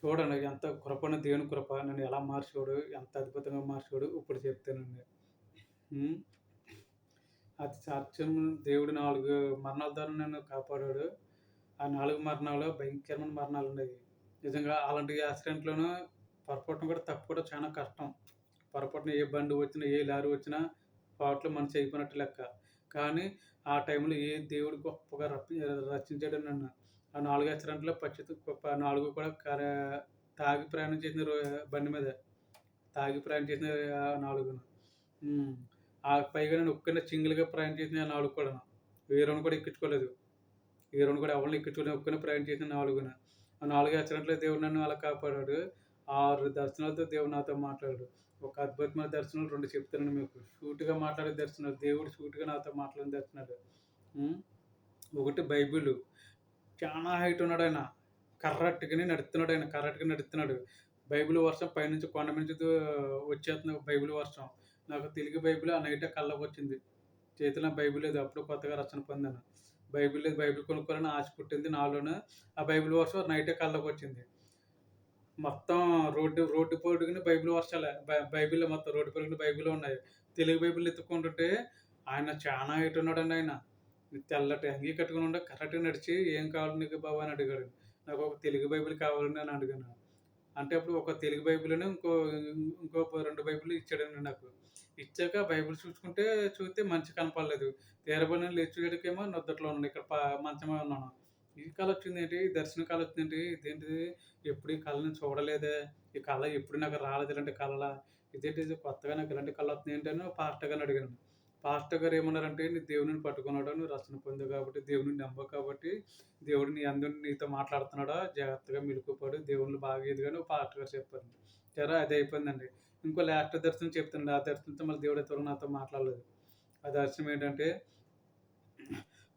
చూడండి ఎంత కృపను దేవుని కృప నన్ను ఎలా మార్చాడు ఎంత అద్భుతంగా మార్చాడు ఇప్పుడు చెప్తానండి అది సాక్ష్యం దేవుడు నాలుగు మరణాల ద్వారా నన్ను కాపాడాడు. ఆ నాలుగు మరణాలు భయంకరమైన మరణాలు ఉన్నాయి నిజంగా అలాంటి యాక్సిడెంట్‌లోను పొరపాటున కూడా తప్పు కూడా చాలా కష్టం. పొరపాటున ఏ బండి వచ్చినా, ఏ లారీ వచ్చినా పాటలు మనిషి అయిపోయినట్టు లెక్క. కానీ ఆ టైంలో ఏ దేవుడు గొప్పగా రప్పి రచించాడు నన్ను. ఆ నాలుగు యాక్సిడెంట్‌లో పచ్చిత నాలుగు కూడా కర తాగి ప్రయాణం చేసిన బండి మీద. తాగి ప్రయాణం చేసిన నాలుగున ఆ పైగా నేను ఒక్కడినే సింగిల్‌గా ప్రయాణం చేసిన 4 కూడాను. వేరేవాడిని కూడా ఎక్కించుకోలేదు. వేరేవాడిని కూడా ఎవరిని ఎక్కించుకోలేదు. ఒక్కనే ప్రయాణం చేసిన నాలుగున ఆ నాలుగు యాక్సిడెంట్‌లో దేవుడు నన్ను అలా కాపాడాడు. ఆరు దర్శనాలతో దేవుడు నాతో మాట్లాడాడు. ఒక అద్భుతమైన దర్శనాలు రెండు చెప్తానండి మీకు. షూట్గా మాట్లాడే దర్శనాలు. దేవుడు షూట్గా నాతో మాట్లాడిన దర్శనాలు. ఒకటి బైబిల్ చాలా హైట్ ఉన్నాడాయన. కర్రట్టుకుని నడుస్తున్నాడాయన. కర్రట్టుగా నడుస్తున్నాడు. బైబిల్ వర్షం పైనుంచి కొండ నుంచి వచ్చేస్తుంది బైబిల్ వర్షం. నాకు తెలుగు బైబిల్ ఆ నైటే వచ్చింది చేతిలో బైబిల్ లేదు. అప్పుడు కొత్తగా రక్షణ పొందాను. బైబిల్ లేదు. బైబిల్ కొనుక్కోవాలని ఆశ పుట్టింది నాలోనే ఆ బైబిల్ వర్షం నైటే కల్లోకొచ్చింది. మొత్తం రోడ్డు రోడ్డు పొడుగున బైబిల్ వర్షాలే. బై బైబిల్‌లో మొత్తం రోడ్డు పొడుగున బైబిల్ ఉన్నాయి. తెలుగు బైబిల్ ఎత్తుకుంటుంటే ఆయన చాలా హైట్ ఉన్నాడండి ఆయన. తెల్లటి అంగీ కట్టుకొని ఉండే కరెక్ట్గా నడిచి "ఏం కావాలి నీకు బాబు" అని అడిగాడు. నాకు ఒక తెలుగు బైబిల్ కావాలని అని అడిగాను. అంటే అప్పుడు ఒక తెలుగు బైబిల్ని ఇంకో ఇంకో రెండు బైబిల్ ఇచ్చాడండి నాకు. ఇచ్చాక బైబిల్ చూసుకుంటే చూస్తే మంచి కనపడలేదు. తీరబడి లేచి చూసేటకేమో నొద్దట్లో ఉన్నాను. ఇక్కడ మంచమే ఉన్నాను. ఈ కళ వచ్చిందేంటి? దర్శన కళ వచ్చిందేంటి? ఇదేంటిది? ఎప్పుడు ఈ కళని చూడలేదే. ఈ కళ ఎప్పుడు నాకు రాలేదు ఇలాంటి ఇదేంటి ఇది కొత్తగా నాకు ఇలాంటి కళ వస్తుంది ఏంటి అని పాస్టర్ గారిని అడిగాను. పాస్టర్ గారు ఏమన్నారంటే "నీ దేవుడిని పట్టుకున్నాడు. నువ్వు రచన పొందావు కాబట్టి, దేవుడిని నమ్మవు కాబట్టి, దేవుడు నీ అందు నీతో మాట్లాడుతున్నాడా జాగ్రత్తగా మెలుకువపడు. దేవుళ్ళు బాగా ఎదిగాను" పాస్టర్ గారు చెప్పారు. సరే అది అయిపోయిందండి. ఇంకో లాస్ట్ దర్శనం చెప్తుండే ఆ దర్శనంతో మళ్ళీ దేవుడు ఇంతవరకు నాతో మాట్లాడలేదు. ఆ దర్శనం ఏంటంటే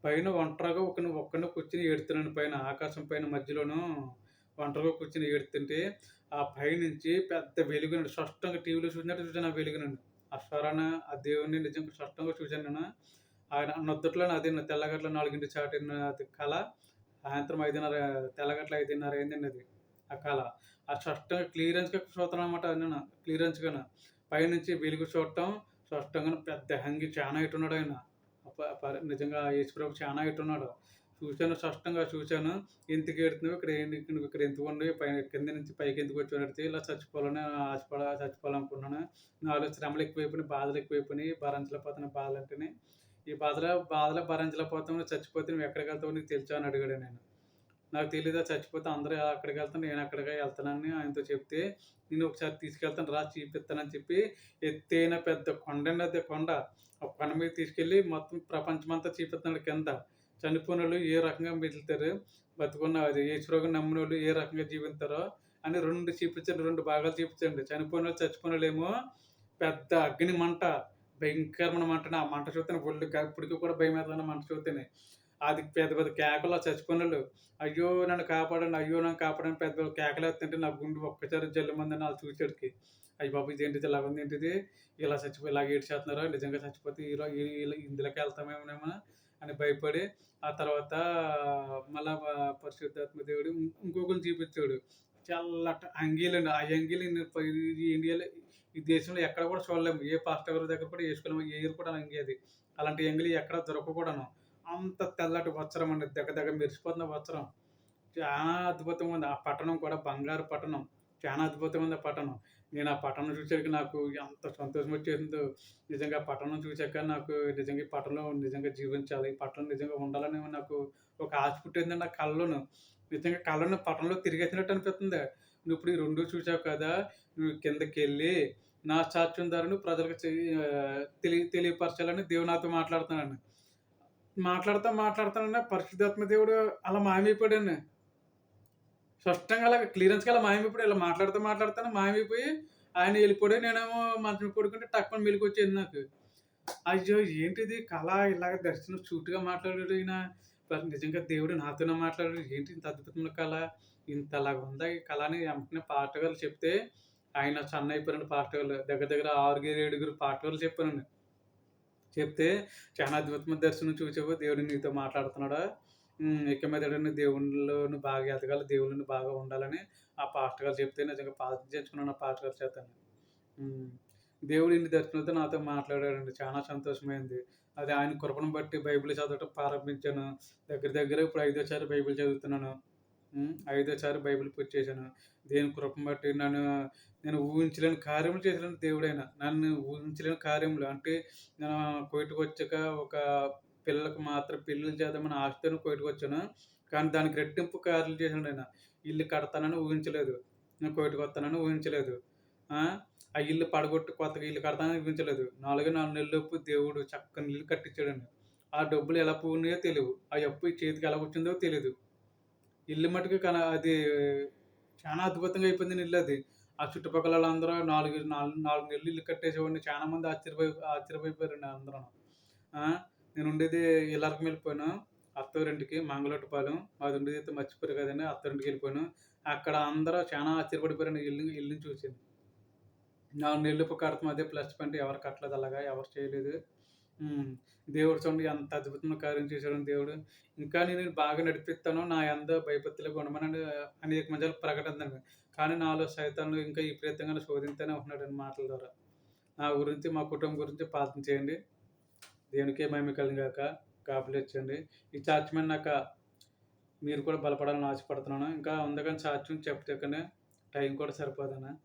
పైన ఒంటరిగా ఒకడిని ఒక్కడినే కూర్చొని ఏడుతున్నాను పైన. ఆకాశం పైన మధ్యలోను ఒంటరిగా కూర్చొని ఏడుతుంటే ఆ పైనుంచి పెద్ద వెలుగునండి. స్పష్టంగా టీవీలో చూసినట్టు చూసాను ఆ వెలుగునండి. ఆ ఆ దేవుడిని నిజంగా స్పష్టంగా చూశాను నేను. ఆయన నిద్దట్లోనే అది తెల్లగట్ల నాలుగింటి చాటిన అది కళ. సాయంత్రం 5:30 తెల్లగట్ల 5:30 అయిందండి అది. ఆ కళ. ఆ స్పష్టంగా క్లియరెన్స్‌గా చూస్తాను అనమాట నేను. క్లియరెన్స్గా పైనుంచి వెలుగు చూడటం స్పష్టంగా పెద్ద హంగి చాలా హైట్ ఉన్నాడాయన. నిజంగా యేసుప్రభు చాలా ఇట్టున్నాడు చూశాను స్పష్టంగా చూశాను ఎందుకు ఎడుతున్నావు ఇక్కడ ఏంటి? నువ్వు ఇక్కడ ఎందుకు ఉండవు పైన కింద నుంచి పైకి ఎందుకు వచ్చి అడిగితే ఇలా చచ్చిపోవాలని ఆశపడ చచ్చిపోవాలనుకున్నాను. నాలో శ్రమలు ఎక్కువైపోయినాయి. బాధలు ఎక్కువైపోయినాయి. భరించలేకపోతున్న బాధలు అంటేనే ఈ బాధలు బాధలు భరించలేకపోతున్నావు. చచ్చిపోతే నువ్వు ఎక్కడికి వెళ్తావు నీకు తెలుసా? అని అడిగాడు నేను నాకు తెలీదా చచ్చిపోతే అందరూ అక్కడికి వెళ్తాను. నేను అక్కడికి వెళ్తానని ఆయనతో చెప్తే, "నేను ఒకసారి తీసుకెళ్తాను రా చూపిస్తానని" చెప్పి ఎత్తైన పెద్ద కొండండి అది కొండ. ఆ కొండ మీద తీసుకెళ్ళి మొత్తం ప్రపంచమంతా చూపిస్తున్నాడు కింద. చనిపోయినోళ్ళు ఏ రకంగా మిగులుతారు? బతుకున్న అది నమ్మిన వాళ్ళు ఏ రకంగా జీవిస్తారో అని రెండు చూపించండి. రెండు భాగాలు చూపించండి. చనిపోయినోళ్ళు చచ్చిపోయినోళ్ళేమో పెద్ద అగ్ని మంట. భయంకరమైన మంటని ఆ మంట చూస్తేనే ఒళ్ళు ఇప్పటికీ ఇప్పటికి కూడా భయం ఆ మంట చూస్తేనే. అది పెద్ద పెద్ద కేకలు ఆ చచ్చిపోయినోళ్ళు. "అయ్యో! నన్ను కాపాడండి. అయ్యో! నన్ను కాపాడండి" పెద్ద పెద్ద కేకలేస్తుంటే నా గుండె ఒక్కసారి జల్లుమందని వాళ్ళు చూసేటికి అయ్యి బాబు ఇదేంటిది ఏంటిది ఇలా చచ్చిపోయి ఇలా ఏడ్చేస్తున్నారా? నిజంగా చచ్చిపోతే ఈరో ఇందులోకి వెళ్తామేమోనేమో అని భయపడి ఆ తర్వాత మళ్ళా పరిశుద్ధాత్మ దేవుడు ఇంకొకరు చూపించాడు. చల్లట అంగీలండి. ఆ అంగీలు ఇండియాలో ఈ దేశంలో ఎక్కడ కూడా చూడలేము. ఏ పాస్టర్ గారి దగ్గర కూడా వేసుకోలేము ఎయ్యరు కూడా అంగీ అది. అలాంటి అంగీలు ఎక్కడ దొరకకూడను అంత తెల్లటి వస్త్రం అండి. దగ్గర దగ్గర మెరిసిపోతున్న వస్త్రం. అద్భుతంగా ఉంది. ఆ పట్టణం కూడా బంగారు పట్టణం. చాలా అద్భుతంగా ఉంది ఆ పట్టణం. నేను ఆ పట్టణం చూసాక నాకు ఎంత సంతోషం వచ్చేసిందో. నిజంగా పట్టణం చూసాక నాకు నిజంగా ఈ పట్టణంలో నిజంగా జీవించాలి. ఈ పట్టణం నిజంగా ఉండాలని నాకు ఒక ఆశ పుట్టింది నా కల్లోను. నిజంగా కళ్ళను పట్టణంలో తిరిగేసినట్టు అనిపిస్తుంది. నువ్వు ఇప్పుడు ఈ రెండు చూసావు కదా! నువ్వు కిందకెళ్ళి నా సాక్ష్యం ద్వారా నువ్వు ప్రజలకు తెలియ తెలియపరచాలని దేవుడు నాతో మాట్లాడుతున్నాడండి. మాట్లాడుతా మాట్లాడుతానన్నా పరిశుద్ధాత్మ దేవుడు అలా మాయమైపోయాడండి. స్పష్టంగా అలా క్లియరెన్స్‌గా అలా మాయమైపోయాడు. ఇలా మాట్లాడుతూ మాట్లాడుతాను మాయమైపోయి ఆయన వెళ్ళిపోయి నేనేమో మంచం పడుకుంటే పడుకుంటే టక్కున వచ్చేది నాకు. అయ్యో! ఏంటిది కళ ఇలాగ దర్శనం సూటిగా మాట్లాడాడు ఈయన. నిజంగా దేవుడు నాతోనే మాట్లాడాడు. ఏంటి ఇంత అద్భుతమైన కళ? ఇంతలాగా ఉందా ఈ కళ అని వెంటనే పాస్టర్ చెప్తే ఆయన సన్న అయిపోయిన గారు. దగ్గర దగ్గర ఆరుగురు, ఏడుగురు పాఠకాలు చెప్పాను చెప్పానండి. చెప్తే "చాలా అద్భుతమైన దర్శనం చూసావు. దేవుడు నీతో మాట్లాడుతున్నాడు. ఇక మీదట దేవునిలోను బాగా ఎదగాలి, దేవుళ్ళని బాగా ఉండాలని ఆ పాస్టర్ గారు చెప్తే నిజంగా ప్రార్థన చేయించుకున్నాను ఆ పాస్టర్ గారు చేత దేవుడు ఇన్ని దర్శనంతో నాతో మాట్లాడాడండి. చాలా సంతోషమైంది. అది ఆయన కృపను బట్టి బైబిల్ చదవటం ప్రారంభించాను. దగ్గర దగ్గర ఇప్పుడు ఐదోసారి బైబిల్ చదువుతున్నాను. ఐదోసారి బైబిల్ పూర్తి చేశాను. దేని కృపను బట్టి నన్ను నేను ఊహించలేని కార్యములు చేశాడండి దేవుడైనా నన్ను ఊహించలేని కార్యములు అంటే నేను కోయిటకొచ్చాక ఒక పిల్లలకు మాత్రం పెళ్ళిళ్ళు చేద్దామని ఆశతోని కోయిటకొచ్చాను. కానీ దానికి రెట్టింపు కార్యాలు ఆయన ఇల్లు కడతానని ఊహించలేదు. నేను కోయిటకొత్తానని ఊహించలేదు. ఆ! ఇల్లు పడగొట్టి కొత్తగా ఇల్లు కడతానని ఊహించలేదు. నాలుగే 4 నెలల్లోపు దేవుడు చక్కని ఇల్లు కట్టించాడండి. ఆ డబ్బులు ఎలా పోయినాయో తెలీవు. ఆ అప్పు ఈ చేతికి ఎలా వచ్చిందో తెలియదు ఇల్లు మటుకు కన అది చాలా అద్భుతంగా అయిపోయింది ఇల్లు అది ఆ చుట్టుపక్కల అందరూ నాలుగు నాలుగు నాలుగు నెలలు ఇల్లు కట్టేసేవాడిని. చాలా మంది ఆశ్చర్యపోయి ఆశ్చర్యపోయిపోయారండి అందరూ నేను ఉండేది ఇల్లరికం వెళ్ళిపోయాను. మాది ఉండేది అయితే మర్చిపోయారు కదండీ! అత్తవారింటికెళ్ళిపోయాను. అక్కడ అందరూ చాలా ఆశ్చర్యపడిపోయారండి ఇల్లు ఇల్లుని చూసి. నా నెల్లుపు కడతాం అదే ప్లస్ పాయింట్ ఎవరు కట్టలేదు అలాగా. ఎవరు చేయలేదు. దేవుడు చూడండి ఎంత అద్భుతమైన కార్యం చేశాడని దేవుడు. ఇంకా నేను బాగా నడిపిస్తాను. నా ఎంత భయపత్తులకు ఉండమని అనేక మధ్యలో ప్రకటిందండి కానీ నాలో సైతాను ఇంకా విపరీతంగా శోధించానే ఉంటున్నాడండి మాటల ద్వారా. నా గురించి, మా కుటుంబం గురించి ప్రార్థన చేయండి. దేవునికే మహిమ కలుగును గాక. గాడ్ ఈ సాక్ష్యం నాక మీరు కూడా బలపడాలని ఆశపడుతున్నాను. ఇంకా ఉందకని సాక్ష్యం చెప్పకనే టైం కూడా సరిపోదన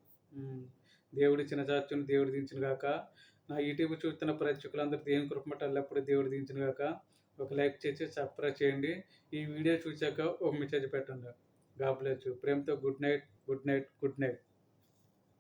దేవుడి చిన్న సాక్ష్యం దేవుడు దించిన గాక. నా యూట్యూబ్ చూస్తున్న ప్రేక్షకులందరూ దేవుని కృపమట మట్టు ఎల్లప్పుడూ దేవుడు దించిన గాక. ఒక లైక్ చేసి సబ్స్క్రైబ్ చేయండి. ఈ వీడియో చూసాక ఒక మెసేజ్ పెట్టండి. గాడ్ ప్రేమతో good night, good night, good night.